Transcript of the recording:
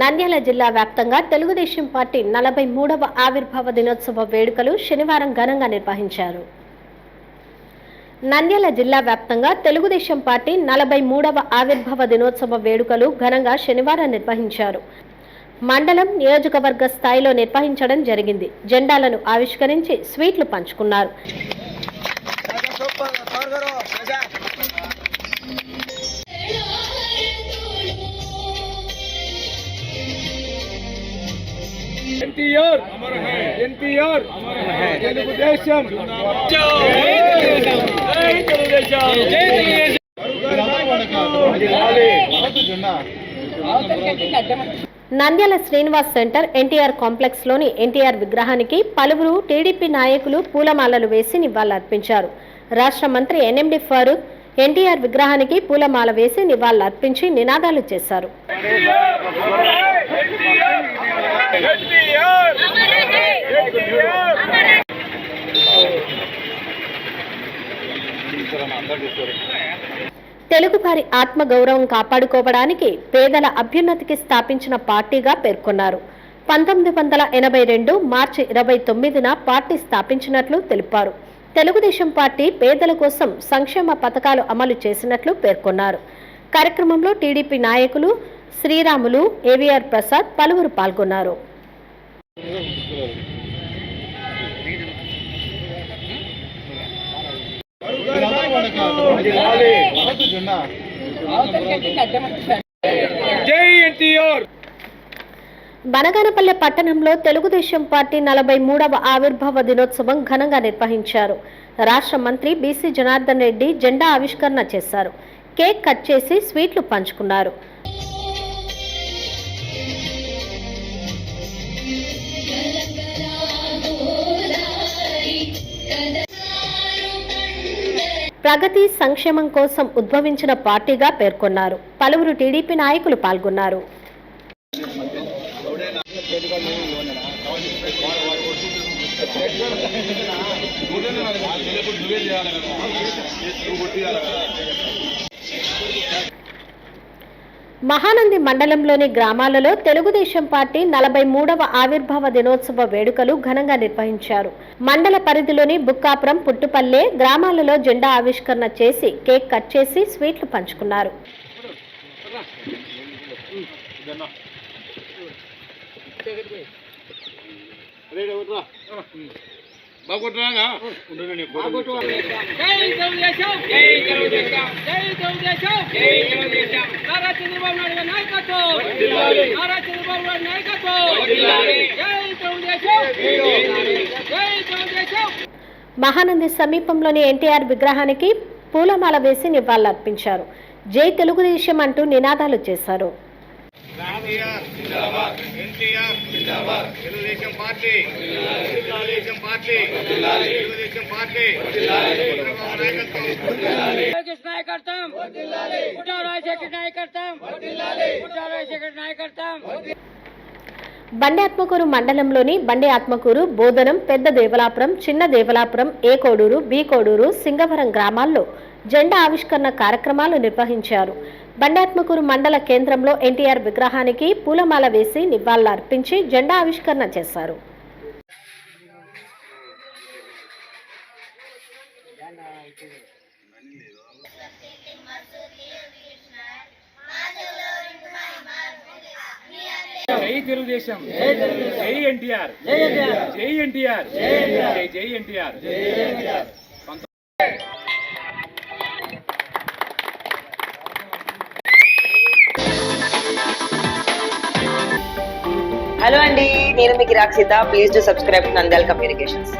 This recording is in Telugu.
నంద్యాల జిల్లా వ్యాప్తంగా తెలుగుదేశం పార్టీ నలభై మూడవ ఆవిర్భావ దినోత్సవ వేడుకలు శనివారం ఘనంగా నిర్వహించారు. నంద్యాల జిల్లా వ్యాప్తంగా తెలుగుదేశం పార్టీ నలభై మూడవ ఆవిర్భావ దినోత్సవ వేడుకలు ఘనంగా శనివారం నిర్వహించారు. మండలం నియోజకవర్గ స్థాయిలో నిర్వహించడం జరిగింది. జెండాలను ఆవిష్కరించి స్వీట్లు పంచుకున్నారు. ఎన్టీఆర్ ఎన్టీఆర్ తెలుగుదేశం. నంద్యాల శ్రీనివాస్ సెంటర్ ఎన్టీఆర్ కాంప్లెక్స్లోని ఎన్టీఆర్ విగ్రహానికి పలువురు టీడీపీ నాయకులు పూలమాలలు వేసి నివాళులర్పించారు. రాష్ట్ర మంత్రి ఎన్ఎండి ఫారూక్ ఎన్టీఆర్ విగ్రహానికి పూలమాల వేసి నివాళులర్పించి నినాదాలు చేశారు. తెలుగువారి ఆత్మ గౌరవం కాపాడుకోవడానికి పేదల అభ్యున్నతికి స్థాపించిన పార్టీగా పేర్కొన్నారు. పంతొమ్మిది వందల ఎనభై రెండు మార్చి ఇరవై తొమ్మిదిన పార్టీ స్థాపించినట్లు తెలిపారు. తెలుగుదేశం పార్టీ పేదల కోసం సంక్షేమ పథకాలు అమలు చేసినట్లు పేర్కొన్నారు. కార్యక్రమంలో టీడీపీ నాయకులు శ్రీరాములు ఏవిఆర్ ప్రసాద్ పలువురు పాల్గొన్నారు జై ఎన్టీఆర్ బనగానపల్లె పట్టణంలో తెలుగుదేశం పార్టీ నలభై మూడవ ఆవిర్భావ దినోత్సవం ఘనంగా నిర్వహించారు. రాష్ట్ర మంత్రి బీసీ జనార్దన్ రెడ్డి జెండా ఆవిష్కరణ చేశారు. కేక్ కట్ చేసి స్వీట్లు పంచుకున్నారు. ప్రగతి సంక్షేమం కోసం ఉద్భవించిన పార్టీగా పేర్కొన్నారు. పలువురు టీడీపీ నాయకులు పాల్గొన్నారు. మహానంది మండలంలోని గ్రామాలలో తెలుగుదేశం పార్టీ నలభై మూడవ ఆవిర్భావ దినోత్సవ వేడుకలు ఘనంగా నిర్వహించారు మండల పరిధిలోని బుక్కాపురం పుట్టుపల్లె గ్రామాలలో జెండా ఆవిష్కరణ చేసి కేక్ కట్ చేసి స్వీట్లు పంచుకున్నారు జై తెలుగుదేశం జై తెలుగుదేశం జై తెలుగుదేశం జై తెలుగుదేశం నారా చంద్రబాబు నాయుడు గారి నాయకత్వం. నారా చంద్రబాబు నాయుడు నాయకత్వం జై తెలుగుదేశం. జై తెలుగుదేశం. మహానంది సమీపంలోని ఎన్టీఆర్ విగ్రహానికి పూలమాల వేసి నివాళులర్పించారు. జై తెలుగుదేశం అంటూ నినాదాలు చేశారు. NTR. Telugu Desam party. Telugu Desam party. Telugu Desam party. Chandrababu నాయకత్వం. రాజశేఖర్ నాయకత్వం. రాజశేఖర్ నాయకత్వం. బండి ఆత్మకూరు మండలంలోని బండి ఆత్మకూరు బోధనం పెద్ద దేవలాపురం చిన్న దేవలాపురం ఏ కోడూరు బి కోడూరు సింగవరం గ్రామాల్లో జెండా ఆవిష్కరణ కార్యక్రమాలు నిర్వహించారు. బండి ఆత్మకూరు మండల కేంద్రంలో ఎన్టీఆర్ విగ్రహానికి పూలమాల వేసి నివాళులర్పించి జెండా ఆవిష్కరణ చేశారు. జై తెలుగుదేశం. జై ఎన్టీఆర్. జై ఎన్టీఆర్. జై జై ఎన్టీఆర్. హలో అండి నేను మీకు Rakshita please to subscribe Nandyal communications